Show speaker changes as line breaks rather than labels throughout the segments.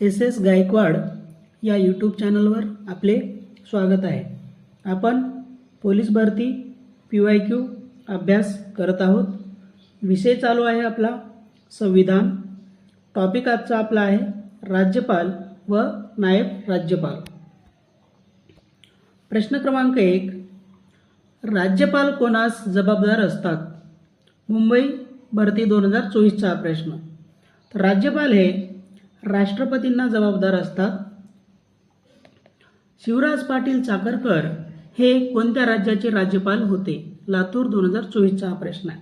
S S Gaikwad या YouTube चॅनलवर आपले स्वागत आहे. आपण पोलीस भरती पी वाय क्यू अभ्यास करत आहोत. विषय चालू आहे आपला संविधान. टॉपिक आजचा आपला आहे राज्यपाल व नायब राज्यपाल. प्रश्न क्रमांक एक. राज्यपाल कोणास जबाबदार असतात? मुंबई भरती दोन हजार चोवीसचा प्रश्न. तर राज्यपाल हे राष्ट्रपतींना जबाबदार असतात? शिवराज पाटील चाकरकर हे कोणत्या राज्याचे राज्यपाल होते? लातूर दोन हजार चोवीसचा हा प्रश्न आहे.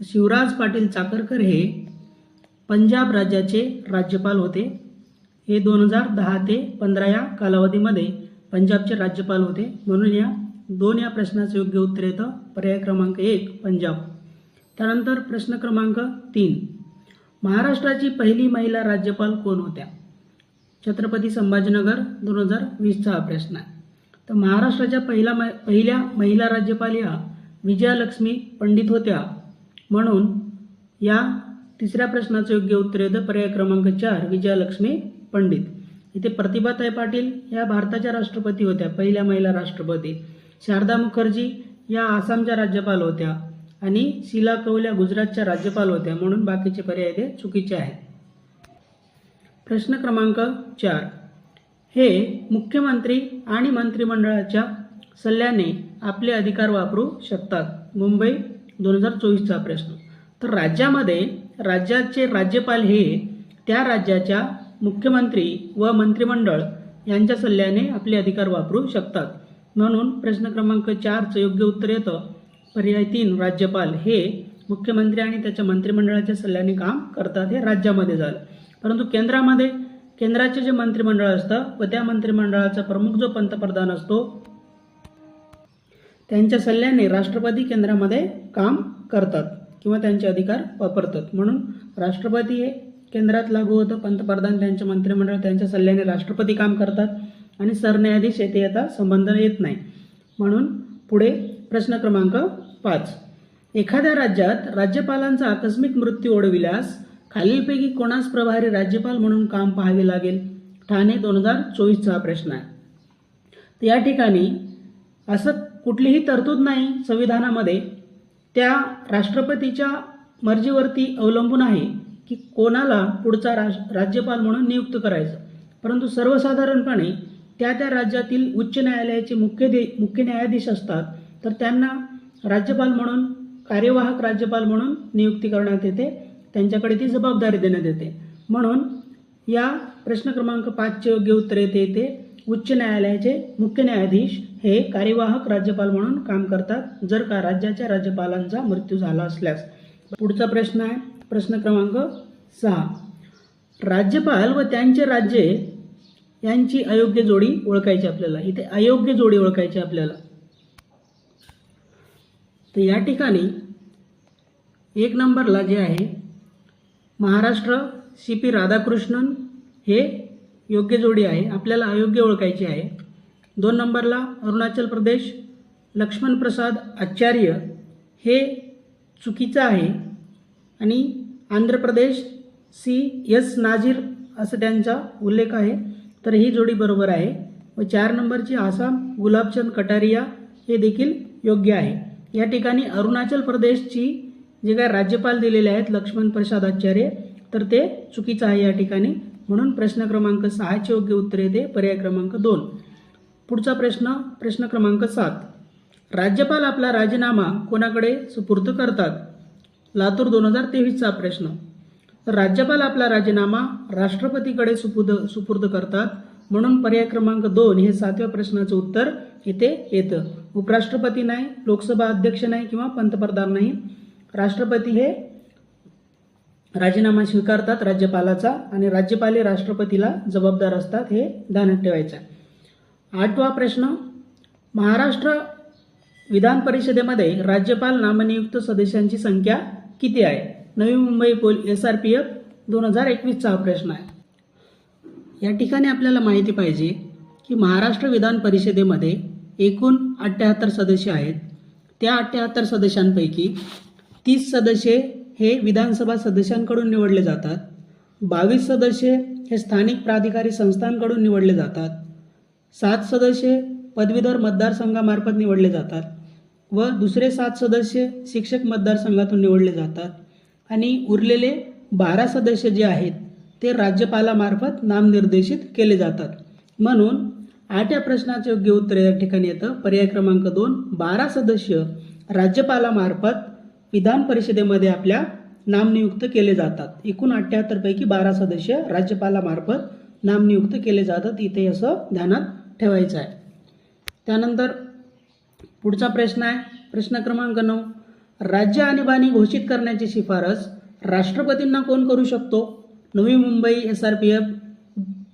तर शिवराज पाटील चाकरकर हे पंजाब राज्याचे राज्यपाल होते. हे दोन हजार दहा ते पंधरा या कालावधीमध्ये पंजाबचे राज्यपाल होते. म्हणून या दोन या प्रश्नाचं योग्य उत्तर येतं. पर्याय क्रमांक एक पंजाब. त्यानंतर प्रश्न क्रमांक तीन. महाराष्ट्राची पहिली महिला राज्यपाल कोण होत्या? छत्रपती संभाजीनगर दोन हजार वीसचा हा प्रश्न आहे. तर महाराष्ट्राच्या पहिला मै पहिल्या महिला राज्यपाल या विजयालक्ष्मी पंडित होत्या. म्हणून या तिसऱ्या प्रश्नाचं योग्य उत्तर येतं. पर्याय क्रमांक चार विजयालक्ष्मी पंडित. इथे प्रतिभाताई पाटील या भारताच्या राष्ट्रपती होत्या पहिल्या महिला राष्ट्रपती. शारदा मुखर्जी या आसामच्या राज्यपाल होत्या. आणि शिला कौल्या गुजरातच्या राज्यपाल होत्या म्हणून बाकीचे पर्याय ते चुकीचे आहेत. प्रश्न क्रमांक चार. हे मुख्यमंत्री आणि मंत्रिमंडळाच्या सल्ल्याने आपले अधिकार वापरू शकतात. मुंबई दोन हजार चोवीसचा प्रश्न. तर राज्यामध्ये राज्याचे राज्यपाल हे त्या राज्याच्या मुख्यमंत्री व मंत्रिमंडळ यांच्या सल्ल्याने आपले अधिकार वापरू शकतात. म्हणून प्रश्न क्रमांक चारचं योग्य उत्तर येतं. पर्याय तीन राज्यपाल. हे मुख्यमंत्री आणि त्याच्या मंत्रिमंडळाच्या सल्ल्याने काम करतात हे राज्यामध्ये झालं. परंतु केंद्रामध्ये केंद्राचे जे मंत्रिमंडळ असतं व त्या मंत्रिमंडळाचा प्रमुख जो पंतप्रधान असतो त्यांच्या सल्ल्याने राष्ट्रपती केंद्रामध्ये काम करतात किंवा त्यांचे अधिकार वापरतात. म्हणून राष्ट्रपती हे केंद्रात लागू होतं पंतप्रधान त्यांचे मंत्रिमंडळ त्यांच्या सल्ल्याने राष्ट्रपती काम करतात आणि सरन्यायाधीश येथे आता संबंध येत नाही. म्हणून पुढे प्रश्न क्रमांक पाच. एखाद्या राज्यात राज्यपालांचा आकस्मिक मृत्यू ओढविल्यास खालीलपैकी कोणास प्रभारी राज्यपाल म्हणून काम पाहावे लागेल? ठाणे दोन हजार चोवीसचा प्रश्न आहे. तर या ठिकाणी असं कुठलीही तरतूद नाही संविधानामध्ये. त्या राष्ट्रपतीच्या मर्जीवरती अवलंबून आहे की कोणाला पुढचा राज राज्यपाल म्हणून नियुक्त करायचं. परंतु सर्वसाधारणपणे त्या त्या राज्यातील उच्च न्यायालयाचे मुख्य दे मुख्य न्यायाधीश असतात. तर त्यांना राज्यपाल म्हणून कार्यवाहक राज्यपाल म्हणून नियुक्ती करण्यात येते. त्यांच्याकडे ती जबाबदारी देण्यात येते. म्हणून या प्रश्न क्रमांक पाचचे योग्य उत्तर येते येते. उच्च न्यायालयाचे मुख्य न्यायाधीश हे कार्यवाहक राज्यपाल म्हणून काम करतात जर का राज्याच्या राज्यपालांचा मृत्यू झाला असल्यास. पुढचा प्रश्न आहे. प्रश्न क्रमांक सहा. राज्यपाल व त्यांचे राज्ये यांची अयोग्य जोडी ओळखायची आपल्याला. इथे अयोग्य जोडी ओळखायची आपल्याला. तर या ठिकाणी एक नंबरला जे आहे महाराष्ट्र सी पी राधाकृष्णन हे योग्य जोडी आहे आपल्याला अयोग्य ओळखायची आहे. दोन नंबरला अरुणाचल प्रदेश लक्ष्मण प्रसाद आचार्य हे चुकीचं आहे आणि आंध्र प्रदेश सी एस नाझीर असं त्यांचा उल्लेख आहे. तर ही जोडी बरोबर आहे. व चार नंबरची आसाम गुलाबचंद कटारिया हे देखील योग्य आहे. या ठिकाणी अरुणाचल प्रदेशची जे काय राज्यपाल दिलेले आहेत लक्ष्मण प्रसाद आचार्य तर ते चुकीचं आहे या ठिकाणी. म्हणून प्रश्न क्रमांक सहाचे योग्य उत्तर येते. पर्याय क्रमांक दोन. पुढचा प्रश्न प्रश्न क्रमांक सात. राज्यपाल आपला राजीनामा कोणाकडे सुपूर्द करतात? लातूर दोन हजार तेवीसचा प्रश्न. राज्यपाल आपला राजीनामा राष्ट्रपतीकडे सुपूर्द सुपूर्द करतात. म्हणून पर्याय क्रमांक दोन हे सातव्या प्रश्नाचं उत्तर इथे येतं. उपराष्ट्रपती नाही लोकसभा अध्यक्ष नाही किंवा पंतप्रधान नाही. राष्ट्रपती हे राजीनामा स्वीकारतात राज्यपालाचा आणि राज्यपाल हे राष्ट्रपतीला जबाबदार असतात हे ध्यानात ठेवायचं आठवा प्रश्न महाराष्ट्र विधान परिषदेमध्ये राज्यपाल नामनियुक्त सदस्यांची संख्या किती आहे? नवी मुंबई पोल एस आर पी एफ दोन हजार एकवीसचा हा प्रश्न आहे. या ठिकाणी आपल्याला माहिती पाहिजे की महाराष्ट्र विधान परिषदेमध्ये एकूण अठ्ठ्याहत्तर सदस्य आहेत. त्या अठ्ठ्याहत्तर सदस्यांपैकी तीस सदस्य हे विधानसभा सदस्यांकडून निवडले जातात. बावीस सदस्य हे स्थानिक प्राधिकारी संस्थांकडून निवडले जातात. सात सदस्य पदवीधर मतदारसंघामार्फत निवडले जातात व दुसरे सात सदस्य शिक्षक मतदारसंघातून निवडले जातात. आणि उरलेले बारा सदस्य जे आहेत ते राज्यपालामार्फत नामनिर्देशित केले जातात. म्हणून आठ या प्रश्नाचे योग्य उत्तर या ठिकाणी येतं. पर्याय क्रमांक दोन बारा सदस्य राज्यपालामार्फत विधान परिषदेमध्ये आपल्या नामनियुक्त केले जातात. एकूण अठ्ठ्याहत्तरपैकी बारा सदस्य राज्यपालामार्फत नामनियुक्त केले जातात. इथे असं ध्यानात ठेवायचं आहे. त्यानंतर पुढचा प्रश्न आहे. प्रश्न क्रमांक नऊ. राज्य आणीबाणी घोषित करण्याची शिफारस राष्ट्रपतींना कोण करू शकतो? Navi Mumbai S R P F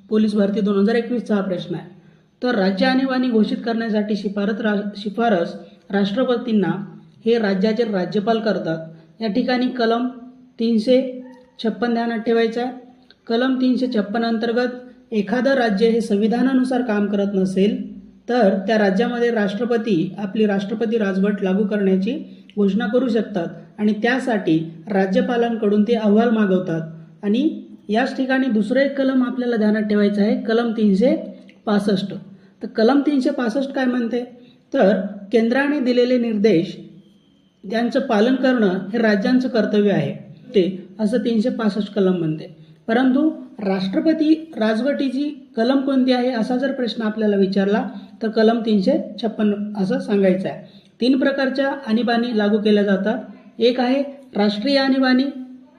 police भरती दोन हजार एकवीसचा हा प्रश्न आहे. तर राज्य आणीबाणी घोषित करण्यासाठी शिफारत रा शिफारस राष्ट्रपतींना हे राज्याचे राज्यपाल करतात. या ठिकाणी कलम तीनशे छप्पन ध्यानात ठेवायचं आहे. कलम तीनशे छप्पन अंतर्गत एखादं राज्य हे संविधानानुसार काम करत नसेल तर त्या राज्यामध्ये राष्ट्रपती आपली राष्ट्रपती राजवट लागू करण्याची घोषणा करू शकतात आणि त्यासाठी राज्यपालांकडून ते अहवाल मागवतात. आणि याच ठिकाणी दुसरं एक कलम आपल्याला ध्यानात ठेवायचं आहे कलम तीनशे पासष्ट. तर कलम तीनशे पासष्ट काय म्हणते? तर केंद्राने दिलेले निर्देश यांचं पालन करणं हे राज्यांचं कर्तव्य आहे. ते असं तीनशे पासष्ट कलम म्हणते. परंतु राष्ट्रपती राजवटीची कलम कोणती आहे असा जर प्रश्न आपल्याला विचारला तर कलम तीनशे छप्पन असं सांगायचं आहे. तीन प्रकारच्या आणीबाणी लागू केल्या जातात. एक आहे राष्ट्रीय आणीबाणी.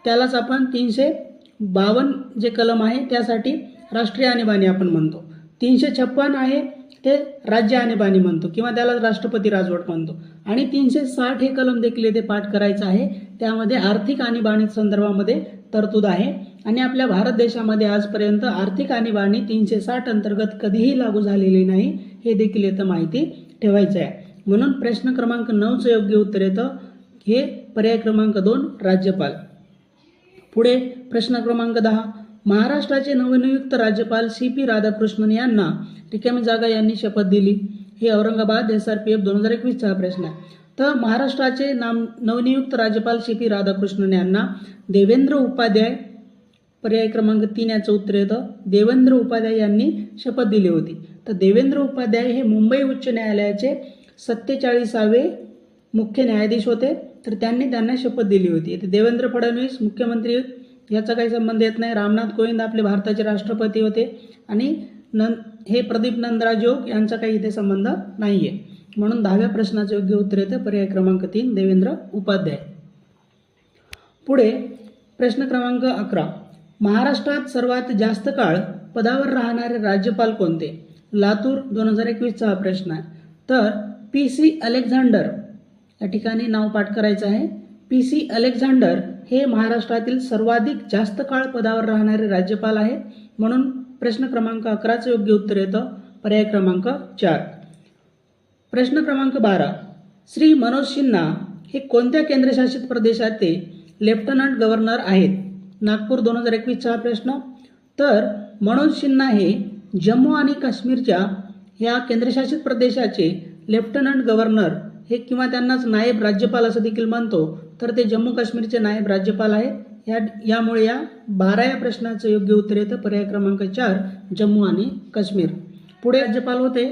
त्यालाच आपण तीनशे बावन्न जे कलम आहे त्यासाठी राष्ट्रीय आणीबाणी आपण म्हणतो. तीनशे छप्पन आहे ते राज्य आणीबाणी म्हणतो किंवा त्याला राष्ट्रपती राजवट म्हणतो. आणि तीनशे साठ हे कलम देखील येथे पाठ करायचं आहे. त्यामध्ये आर्थिक आणीबाणी संदर्भामध्ये तरतूद आहे. आणि आपल्या भारत देशामध्ये आजपर्यंत आर्थिक आणीबाणी तीनशे साठ अंतर्गत कधीही लागू झालेली नाही हे देखील येतं माहिती ठेवायचं आहे. म्हणून प्रश्न क्रमांक नऊचं योग्य उत्तर येतं. हे पर्याय क्रमांक दोन राज्यपाल. पुढे प्रश्न क्रमांक दहा. महाराष्ट्राचे नवनियुक्त राज्यपाल सी पी राधाकृष्णन यांना रिकामी जागा यांनी शपथ दिली. हे Aurangabad S R P F दोन हजार एकवीसचा हा प्रश्न आहे. तर महाराष्ट्राचे नाम नवनियुक्त राज्यपाल सी पी राधाकृष्णन यांना देवेंद्र उपाध्याय पर्याय क्रमांक तीन याचं उत्तर येतं. देवेंद्र उपाध्याय यांनी शपथ दिली होती. तर देवेंद्र उपाध्याय हे मुंबई उच्च न्यायालयाचे सत्तेचाळीसावे मुख्य न्यायाधीश होते. तर त्यांनी त्यांना शपथ दिली होती. तर देवेंद्र फडणवीस मुख्यमंत्री याचा काही संबंध येत नाही. रामनाथ कोविंद आपले भारताचे राष्ट्रपती होते आणि नं हे प्रदीप नंदराजोग यांचा काही इथे संबंध नाही आहे म्हणून दहाव्या प्रश्नाचे योग्य उत्तर येते. पर्याय क्रमांक तीन देवेंद्र उपाध्याय. पुढे प्रश्न क्रमांक अकरा. महाराष्ट्रात सर्वात जास्त काळ पदावर राहणारे राज्यपाल कोणते? लातूर दोन हजार एकवीसचा हा प्रश्न आहे. तर पी सी अलेक्झांडर या ठिकाणी नाव पाठ करायचं आहे. पी सी अलेक्झांडर हे महाराष्ट्रातील सर्वाधिक जास्त काळ पदावर राहणारे राज्यपाल आहेत. म्हणून प्रश्न क्रमांक अकराचं योग्य उत्तर येतं. पर्याय क्रमांक चार. प्रश्न क्रमांक बारा. श्री मनोज सिन्हा हे कोणत्या केंद्रशासित प्रदेशाचे लेफ्टनंट गव्हर्नर आहेत? नागपूर दोन हजार एकवीसचा हा प्रश्न. तर मनोज सिन्हा हे जम्मू आणि काश्मीरच्या या केंद्रशासित प्रदेशाचे लेफ्टनंट गव्हर्नर हे किंवा त्यांनाच नायब राज्यपाल असं देखील म्हणतो. तर ते जम्मू काश्मीरचे नायब राज्यपाल आहेत. या यामुळे या बारा या प्रश्नाचं योग्य उत्तर येतं. पर्याय क्रमांक चार जम्मू आणि काश्मीर. पुढे राज्यपाल होते.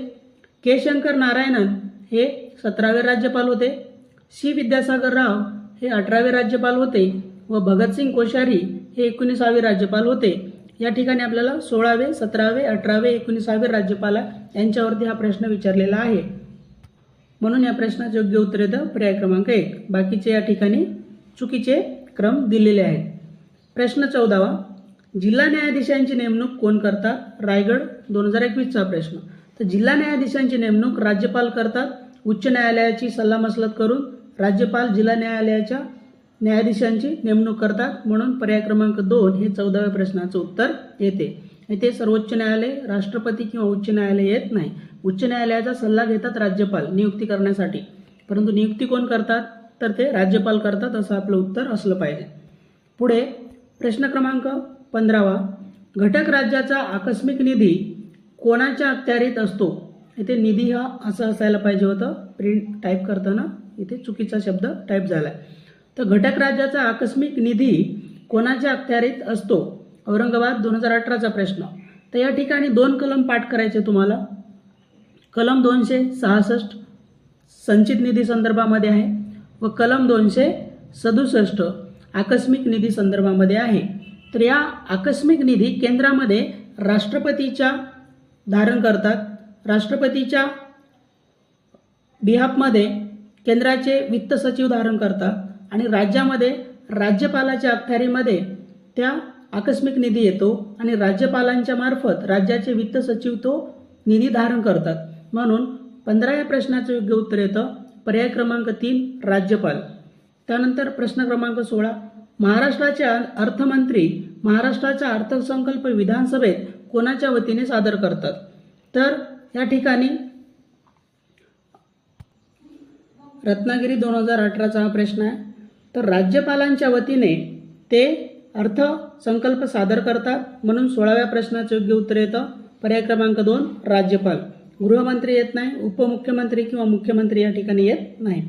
के. शंकर नारायणन हे सतरावे राज्यपाल होते. सी. विद्यासागर राव हे अठरावे राज्यपाल होते. व भगतसिंग कोश्यारी हे एकोणीसावे राज्यपाल होते. या ठिकाणी आपल्याला सोळावे सतरावे अठरावे एकोणीसावे राज्यपाल यांच्यावरती हा प्रश्न विचारलेला आहे. म्हणून या प्रश्नाचं योग्य उत्तर येतं पर्याय क्रमांक एक. बाकीचे या ठिकाणी चुकीचे क्रम दिलेले आहेत. प्रश्न चौदावा. जिल्हा न्यायाधीशांची नेमणूक कोण करतात? रायगड दोन हजार एकवीसचा प्रश्न. तर जिल्हा न्यायाधीशांची नेमणूक राज्यपाल करतात. उच्च न्यायालयाची सल्लामसलत करून राज्यपाल जिल्हा न्यायालयाच्या न्यायाधीशांची नेमणूक करतात. म्हणून पर्याय क्रमांक दोन हे चौदाव्या प्रश्नाचं उत्तर येते. येथे सर्वोच्च न्यायालय राष्ट्रपती किंवा उच्च न्यायालय येत नाही. उच्च न्यायालयाचा सल्ला घेतात राज्यपाल नियुक्ती करण्यासाठी. परंतु नियुक्ती कोण करतात? तर ते राज्यपाल करतात असं आपलं उत्तर असलं पाहिजे. पुढे प्रश्न क्रमांक पंधरावा. घटक राज्याचा आकस्मिक निधी कोणाच्या अखत्यारीत असतो? इथे निधी हा असं असायला पाहिजे होतं. प्रिंट टाईप करताना इथे चुकीचा शब्द टाईप झाला तर घटक राज्याचा आकस्मिक निधी कोणाच्या अखत्यारीत असतो? औरंगाबाद दोन हजार अठराचा प्रश्न. तर या ठिकाणी दोन कलम पाठ करायचे तुम्हाला. कलम दोनशे सहासष्ट संचित निधी संदर्भामध्ये आहे व कलम दोनशे सदुसष्ट आकस्मिक निधी संदर्भामध्ये आहे. तर या आकस्मिक निधी केंद्रामध्ये राष्ट्रपतीच्या धारण करतात. राष्ट्रपतीच्या बिहापमध्ये केंद्राचे वित्त सचिव धारण करतात आणि राज्यामध्ये राज्यपालाच्या अखत्यारीमध्ये त्या आकस्मिक निधी येतो आणि राज्यपालांच्या मार्फत राज्याचे वित्त सचिव तो निधी धारण करतात. म्हणून पंधरा या प्रश्नाचं योग्य उत्तर येतं. पर्याय क्रमांक तीन राज्यपाल. त्यानंतर प्रश्न क्रमांक सोळा महाराष्ट्राचे अर्थमंत्री महाराष्ट्राचा अर्थसंकल्प विधानसभेत कोणाच्या वतीने सादर करतात? तर या ठिकाणी रत्नागिरी दोन हजार अठराचा हा प्रश्न आहे. तर राज्यपालांच्या वतीने ते अर्थ संकल्प सादर करतात. म्हणून सोळाव्या प्रश्नाचं योग्य उत्तर येतं. पर्याय क्रमांक दोन राज्यपाल. गृहमंत्री येत नाही उपमुख्यमंत्री किंवा मुख्यमंत्री या ठिकाणी येत नाही.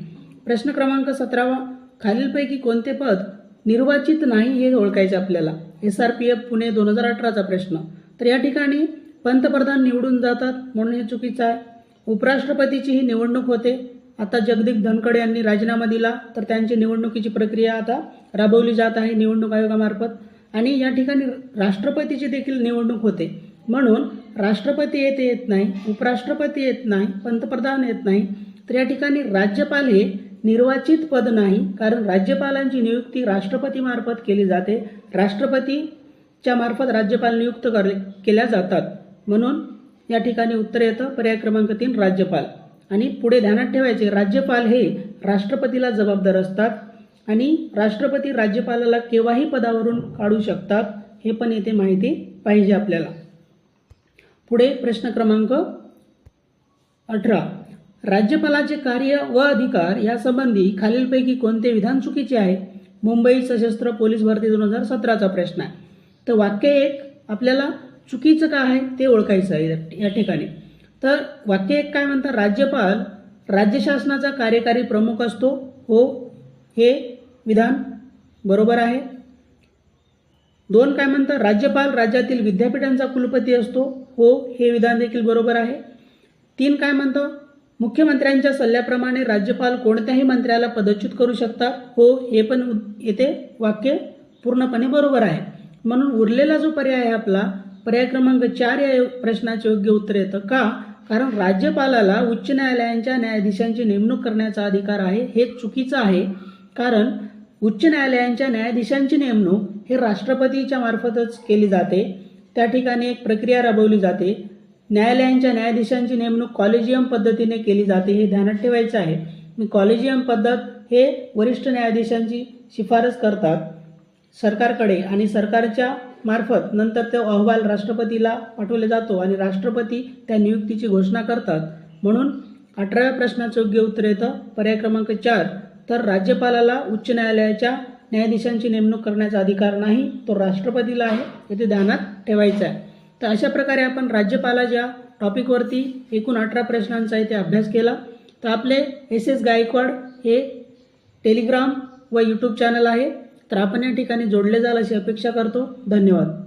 प्रश्न क्रमांक सतरावा खालीलपैकी कोणते पद निर्वाचित नाही हे ओळखायचे आपल्याला? S R P F Pune दोन हजार अठराचा प्रश्न. तर या ठिकाणी पंतप्रधान निवडून जातात म्हणून हे चुकीचं आहे. उपराष्ट्रपतीची ही निवडणूक होते. आता जगदीप धनखड यांनी राजीनामा दिला. तर त्यांची निवडणुकीची प्रक्रिया आता राबवली जात आहे. निवडणूक आयोगामार्फत आणि या ठिकाणी राष्ट्रपतीची देखील निवडणूक होते. म्हणून राष्ट्रपती येथे येत नाही उपराष्ट्रपती येत नाही पंतप्रधान येत नाही तर या ठिकाणी राज्यपाल हे निर्वाचित पद नाही कारण राज्यपालांची नियुक्ती राष्ट्रपतीमार्फत केली जाते. राष्ट्रपतीच्या मार्फत राज्यपाल नियुक्त कर केल्या जातात. म्हणून या ठिकाणी उत्तर येतं पर्याय क्रमांक तीन राज्यपाल. आणि पुढे ध्यानात ठेवायचे राज्यपाल हे राष्ट्रपतीला जबाबदार असतात. आणि राष्ट्रपती राज्यपालाला केव्हाही पदावरून काढू शकतात हे पण येथे माहिती पाहिजे आपल्याला. पुढे प्रश्न क्रमांक अठरा. राज्यपालाचे कार्य व अधिकार यासंबंधी खालीलपैकी कोणते विधान चुकीचे आहे? मुंबई सशस्त्र पोलीस भरती दोन हजार सतराचा प्रश्न आहे. तर वाक्य एक आपल्याला चुकीचं काय आहे ते ओळखायचं आहे या ठिकाणी. तर वाक्य एक काय म्हणतात? राज्यपाल राज्य शासनाचा कार्यकारी प्रमुख असतो. हो हे विधान बरोबर आहे? दोन काय म्हणतात? राज्यपाल राज्यातील विद्यापीठांचा कुलपती असतो. हो हे विधान देखील बरोबर आहे. तीन काय म्हणतं? मुख्यमंत्र्यांच्या सल्ल्याप्रमाणे राज्यपाल कोणत्याही मंत्र्याला पदच्युत करू शकतात. हो हे पण येथे वाक्य पूर्णपणे बरोबर आहे. म्हणून उरलेला जो पर्याय आहे आपला पर्याय क्रमांक चार या प्रश्नाचे योग्य उत्तर येतं का? कारण राज्यपालाला उच्च न्यायालयांच्या न्यायाधीशांची नेमणूक करण्याचा अधिकार आहे हे चुकीचं आहे. कारण उच्च न्यायालयांच्या न्यायाधीशांची नेमणूक हे राष्ट्रपतीच्या मार्फतच केली जाते. त्या ठिकाणी एक प्रक्रिया राबवली जाते. न्यायालयांच्या न्यायाधीशांची नेमणूक कॉलेजियम पद्धतीने केली जाते हे ध्यानात ठेवायचं आहे. कॉलेजियम पद्धत हे वरिष्ठ न्यायाधीशांची शिफारस करतात सरकारकडे आणि सरकारच्या मार्फत नंतर तो अहवाल राष्ट्रपतीला पाठवला जातो आणि राष्ट्रपती त्या नियुक्तीची घोषणा करतात. म्हणून अठराव्या प्रश्नाचं योग्य उत्तर येतं. पर्याय क्रमांक चार तर राज्यपालाला उच्च न्यायालयाच्या न्यायाधीशांची नेमणूक करण्याचा अधिकार नाही तो राष्ट्रपतीला आहे हे ते ध्यानात ठेवायचं आहे. तर अशा प्रकारे आपण राज्यपालाच्या टॉपिकवरती एकूण अठरा प्रश्नांचा इथे अभ्यास केला तर आपले एस एस गायकवाड हे टेलिग्राम व यूट्यूब चॅनल आहे. तर आपण या ठिकाणी जोडले जाल अशी अपेक्षा करतो. धन्यवाद.